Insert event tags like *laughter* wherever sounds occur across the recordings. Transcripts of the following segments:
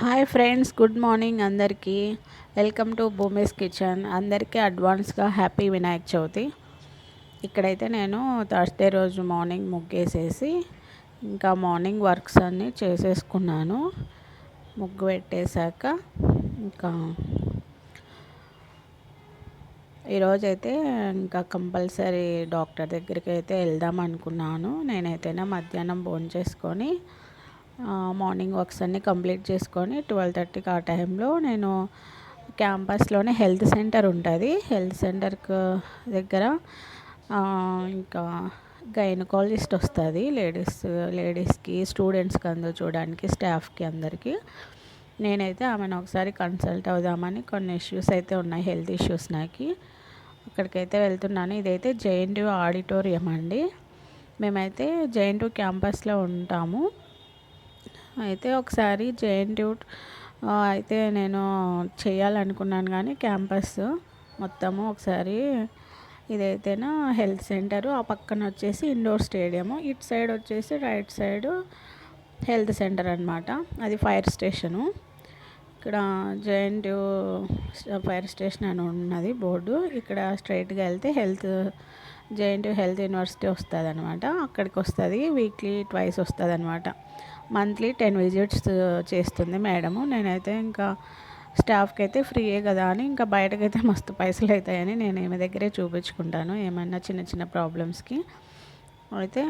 Hi friends good morning అందరికీ. Welcome to Bhoomi's kitchen. అందరికీ అడ్వాన్స్గా హ్యాపీ వినాయక చవితి. ఇక్కడైతే నేను థర్స్డే రోజు మార్నింగ్ ముగ్గేసేసి ఇంకా మార్నింగ్ వర్క్స్ అన్నీ చేసేసుకున్నాను. ముగ్గు పెట్టేశాక ఇంకా ఈరోజైతే ఇంకా కంపల్సరీ డాక్టర్ దగ్గరికి అయితే వెళ్దాం అనుకున్నాను. నేనైతేనే మధ్యాహ్నం భోజనం చేసుకొని మార్నింగ్ వర్క్స్ అన్నీ కంప్లీట్ చేసుకొని ట్వెల్వ్ థర్టీకి ఆ టైంలో నేను క్యాంపస్లోనే హెల్త్ సెంటర్ ఉంటుంది. హెల్త్ సెంటర్కి దగ్గర ఇంకా గైనకాలజిస్ట్ వస్తుంది. లేడీస్ లేడీస్కి స్టూడెంట్స్కి అందరూ చూడడానికి స్టాఫ్కి అందరికీ. నేనైతే ఆమెను ఒకసారి కన్సల్ట్ అవుదామని కొన్ని ఇష్యూస్ అయితే ఉన్నాయి హెల్త్ ఇష్యూస్ నాకు. అక్కడికైతే వెళ్తున్నాను. ఇదైతే జేఎన్టీ ఆడిటోరియం అండి. మేమైతే జేఎన్టీ క్యాంపస్లో ఉంటాము. అయితే ఒకసారి జేఎన్టీ అయితే నేను చేయాలనుకున్నాను కానీ క్యాంపస్ మొత్తము ఒకసారి ఇదైతేనా హెల్త్ సెంటరు ఆ పక్కన వచ్చేసి ఇండోర్ స్టేడియము ఇటు సైడ్ వచ్చేసి రైట్ సైడ్ హెల్త్ సెంటర్ అనమాట అది ఫైర్ స్టేషను. ఇక్కడ జేఎన్టీ ఫైర్ స్టేషన్ అని ఉన్నది బోర్డు. ఇక్కడ స్ట్రైట్గా వెళ్తే హెల్త్ జేఎన్టీ హెల్త్ యూనివర్సిటీ వస్తుంది అనమాట అక్కడికి వస్తుంది వీక్లీ ట్వైస్ వస్తుంది అనమాట మంత్లీ టెన్ విజిట్స్ చేస్తుంది మేడము. నేనైతే ఇంకా స్టాఫ్కి అయితే ఫ్రీయే కదా అని ఇంకా బయటకైతే *laughs* మస్తు పైసలు అవుతాయని నేను ఏమి దగ్గరే చూపించుకుంటాను ఏమైనా చిన్న చిన్న ప్రాబ్లమ్స్కి. అయితే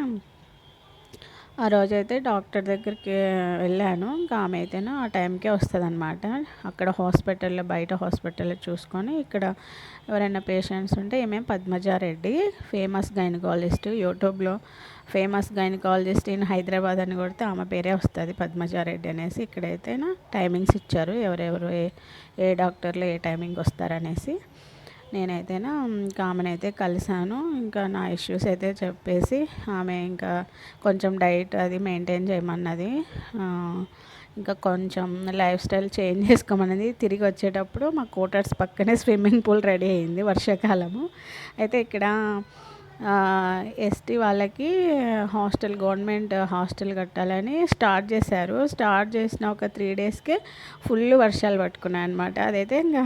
ఆ రోజైతే డాక్టర్ దగ్గరికి వెళ్ళాను. ఇంకా ఆమె అయితేనే ఆ టైంకే వస్తుంది అనమాట అక్కడ హాస్పిటల్లో బయట హాస్పిటల్లో చూసుకొని ఇక్కడ ఎవరైనా పేషెంట్స్ ఉంటే ఈమె పద్మజారెడ్డి ఫేమస్ గైనకాలజిస్ట్ యూట్యూబ్లో ఫేమస్ గైనకాలజిస్ట్ ఇన్ హైదరాబాద్ అని కొడితే ఆమె పేరే వస్తుంది పద్మజారెడ్డి అనేసి. ఇక్కడైతే టైమింగ్స్ ఇచ్చారు ఎవరెవరు ఏ ఏ డాక్టర్లు ఏ టైమింగ్ వస్తారనేసి. నేనైతేనా ఇంకా ఆమెనైతే కలిశాను. ఇంకా నా ఇష్యూస్ అయితే చెప్పేసి ఆమె ఇంకా కొంచెం డైట్ అది మెయింటైన్ చేయమన్నది. ఇంకా కొంచెం లైఫ్ స్టైల్ చేంజ్ చేసుకోమన్నది. తిరిగి వచ్చేటప్పుడు మా కోటర్స్ పక్కనే స్విమ్మింగ్ పూల్ రెడీ అయింది వర్షాకాలము. అయితే ఇక్కడ ఎస్టీ వాళ్ళకి హాస్టల్ గవర్నమెంట్ హాస్టల్ కట్టాలని స్టార్ట్ చేశారు. స్టార్ట్ చేసిన ఒక త్రీ డేస్కే ఫుల్ వర్షాలు పట్టుకున్నాయి అనమాట అదైతే ఇంకా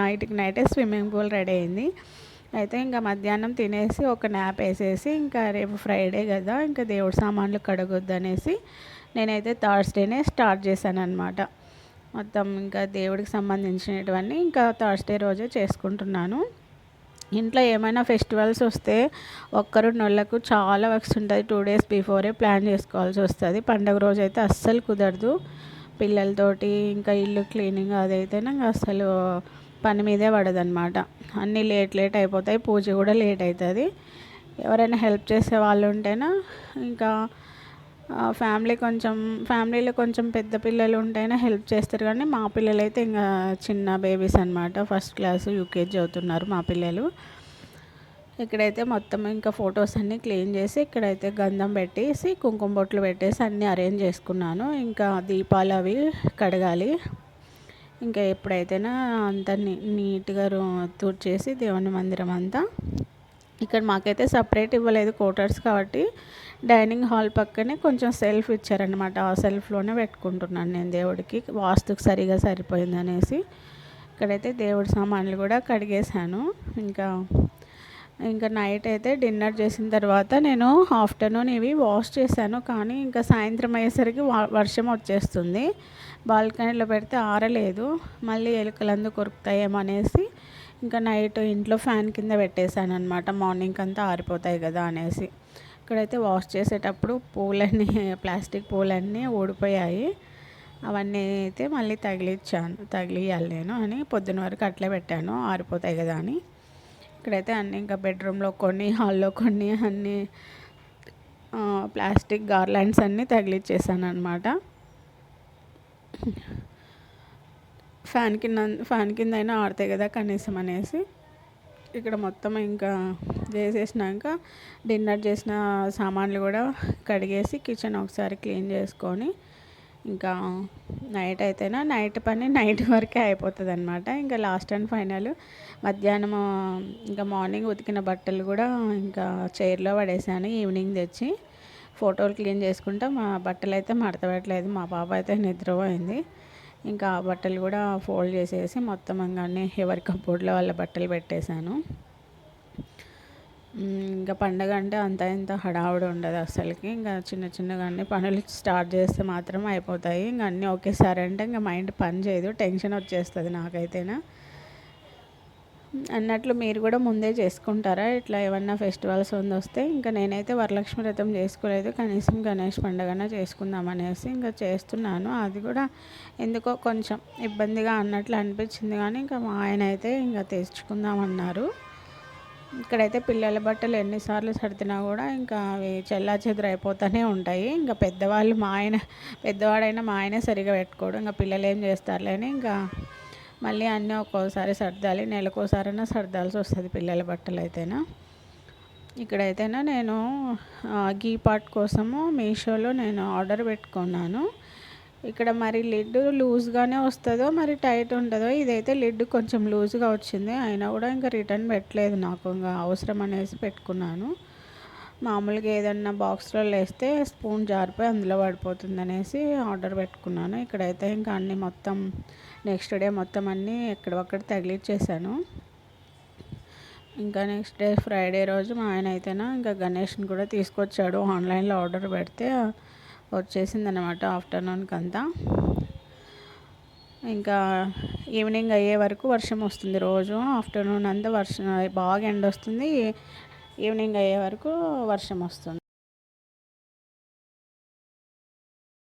నైట్కి నైటే స్విమ్మింగ్ పూల్ రెడీ అయింది. అయితే ఇంకా మధ్యాహ్నం తినేసి ఒక న్యాప్ వేసేసి ఇంకా రేపు ఫ్రైడే కదా ఇంకా దేవుడి సామాన్లు కడగొద్దు అనేసి నేనైతే థర్స్డేనే స్టార్ట్ చేశాను అనమాట మొత్తం ఇంకా దేవుడికి సంబంధించినటువన్నీ ఇంకా థర్స్డే రోజే చేసుకుంటున్నాను. ఇంట్లో ఏమైనా ఫెస్టివల్స్ వస్తే ఒక్కరు నొల్లకు చాలా వర్క్స్ ఉంటుంది. టూ డేస్ బిఫోరే ప్లాన్ చేసుకోవాల్సి వస్తుంది. పండగ రోజు అయితే అస్సలు కుదరదు. పిల్లలతోటి ఇంకా ఇల్లు క్లీనింగ్ అదైతేనే అస్సలు పని మీదే పడదనమాట అన్నీ లేట్ లేట్ అయిపోతాయి. పూజ కూడా లేట్ అవుతుంది ఎవరైనా హెల్ప్ చేసే వాళ్ళు ఉంటేనా ఇంకా ఫ్యామిలీ కొంచెం ఫ్యామిలీలో కొంచెం పెద్ద పిల్లలు ఉంటేనే హెల్ప్ చేస్తారు. కానీ మా పిల్లలు అయితే ఇంకా చిన్న బేబీస్ అనమాట ఫస్ట్ క్లాస్ యూకేజీ చదువుతున్నారు మా పిల్లలు. ఇక్కడైతే మొత్తం ఇంకా ఫొటోస్ అన్నీ క్లీన్ చేసి ఇక్కడైతే గంధం పెట్టేసి కుంకుమ బొట్లు పెట్టేసి అన్నీ అరేంజ్ చేసుకున్నాను. ఇంకా దీపాలు అవి కడగాలి. ఇంకా ఎప్పుడైతేనా నీ నీట్గా తుడిచేసి దేవుని మందిరం అంతా ఇక్కడ మాకైతే సపరేట్ ఇవ్వలేదు కోటర్స్ కాబట్టి డైనింగ్ హాల్ పక్కనే కొంచెం సెల్ఫ్ ఇచ్చారనమాట ఆ సెల్ఫ్లోనే పెట్టుకుంటున్నాను నేను దేవుడికి. వాస్తుకు సరిగా సరిపోయింది అనేసి ఇక్కడైతే దేవుడి సామాన్లు కూడా కడిగేశాను. ఇంకా ఇంకా నైట్ అయితే డిన్నర్ చేసిన తర్వాత నేను ఆఫ్టర్నూన్ ఇవి వాష్ చేశాను. కానీ ఇంకా సాయంత్రం అయ్యేసరికి వర్షం వచ్చేస్తుంది. బాల్కనీలో పెడితే ఆరలేదు. మళ్ళీ ఎలుకలందు కొరుకుతాయేమో అనేసి ఇంకా నైట్ ఇంట్లో ఫ్యాన్ కింద పెట్టేశాను అనమాట మార్నింగ్ అంతా ఆరిపోతాయి కదా అనేసి. ఇక్కడైతే వాష్ చేసేటప్పుడు పూలన్నీ ప్లాస్టిక్ పూలన్నీ ఊడిపోయాయి. అవన్నీ అయితే మళ్ళీ తగిలిచ్చాను తగిలియాలి నేను అని పొద్దున వరకు అట్లే పెట్టాను ఆరిపోతాయి కదా అని. ఇక్కడైతే అన్నీ ఇంకా బెడ్రూమ్లో కొన్ని హాల్లో కొన్ని అన్నీ ప్లాస్టిక్ గార్లాండ్స్ అన్నీ తగిలిచ్చేసాను అనమాట ఫ్యాన్ కింద ఫ్యాన్ కింద అయినా ఆడతాయి కదా కనీసం అనేసి. ఇక్కడ మొత్తం ఇంకా చేసేసినాక డిన్నర్ చేసిన సామాన్లు కూడా కడిగేసి కిచెన్ ఒకసారి క్లీన్ చేసుకొని ఇంకా నైట్ అయితేనా నైట్ పని నైట్ వరకే అయిపోతుంది అనమాట ఇంకా లాస్ట్ అండ్ ఫైనల్ మధ్యాహ్నం ఇంకా మార్నింగ్ ఉతికిన బట్టలు కూడా ఇంకా చైర్లో పడేసాను ఈవినింగ్ తెచ్చి ఫోటోలు క్లీన్ చేసుకుంటా. మా బట్టలు అయితే మడతపెట్టలేదు మా పాప అయితే నిద్రపోయింది. ఇంకా ఆ బట్టలు కూడా ఫోల్డ్ చేసేసి మొత్తం అంగానే ఎవరి కబోర్డ్లో వాళ్ళ బట్టలు పెట్టేశాను. ఇంకా పండగ అంటే అంత ఇంత హడావుడి ఉండదు అసలుకి. ఇంకా చిన్న చిన్నగా అన్ని పనులు స్టార్ట్ చేస్తే మాత్రం అయిపోతాయి. ఇంకా అన్నీ ఒకేసారి అంటే ఇంకా మైండ్ పని చేయదు టెన్షన్ వచ్చేస్తుంది నాకైతేనా. అన్నట్లు మీరు కూడా ముందే చేసుకుంటారా? ఇట్లా ఏమన్నా ఫెస్టివల్స్ ఉంది వస్తే ఇంకా నేనైతే వరలక్ష్మి వ్రతం చేసుకోలేదు. కనీసం గణేష్ పండుగన చేసుకుందాం అనేసి ఇంకా చేస్తున్నాను. అది కూడా ఎందుకో కొంచెం ఇబ్బందిగా అన్నట్లు అనిపించింది కానీ ఇంకా మా ఆయన అయితే ఇంకా తెచ్చుకుందామన్నారు ఇక్కడైతే పిల్లల బట్టలు ఎన్నిసార్లు సర్దినా కూడా ఇంకా అవి చెల్లా అయిపోతూనే ఉంటాయి. ఇంకా పెద్దవాళ్ళు మా ఆయన పెద్దవాడైనా మా ఆయన సరిగా పెట్టుకోడు. ఇంకా పిల్లలు ఏం చేస్తారులేని ఇంకా మళ్ళీ అన్నీ ఒక్కోసారి సర్దాలి నెలకోసారైనా సర్దాల్సి వస్తుంది పిల్లల బట్టలు అయితేనా ఇక్కడైతేనా నేను గీ పాట్ కోసము మీషోలో నేను ఆర్డర్ పెట్టుకున్నాను. ఇక్కడ మరి లిడ్ లూజ్గానే వస్తుందో మరి టైట్ ఉంటుందో ఇదైతే లిడ్ కొంచెం లూజ్గా వచ్చింది. అయినా కూడా ఇంకా రిటర్న్ పెట్టలేదు నాకు ఇంకా అవసరం అనేసి పెట్టుకున్నాను. మామూలుగా ఏదన్నా బాక్స్లో వేస్తే స్పూన్ జారిపోయి అందులో పడిపోతుంది అనేసి ఆర్డర్ పెట్టుకున్నాను. ఇక్కడైతే ఇంకా అన్నీ మొత్తం నెక్స్ట్ డే మొత్తం అన్నీ ఎక్కడొక్కడ తగిలిచ్చేసాను. ఇంకా నెక్స్ట్ డే ఫ్రైడే రోజు మా ఆయన అయితేనా ఇంకా గణేష్ని కూడా తీసుకొచ్చాడు. ఆన్లైన్లో ఆర్డర్ పెడితే వచ్చేసింది అనమాట ఆఫ్టర్నూన్కి అంతా ఇంకా ఈవినింగ్ అయ్యే వరకు వర్షం వస్తుంది రోజు. ఆఫ్టర్నూన్ అంతా వర్షం బాగా ఎండ వస్తుంది ఈవినింగ్ అయ్యే వరకు వర్షం వస్తుంది.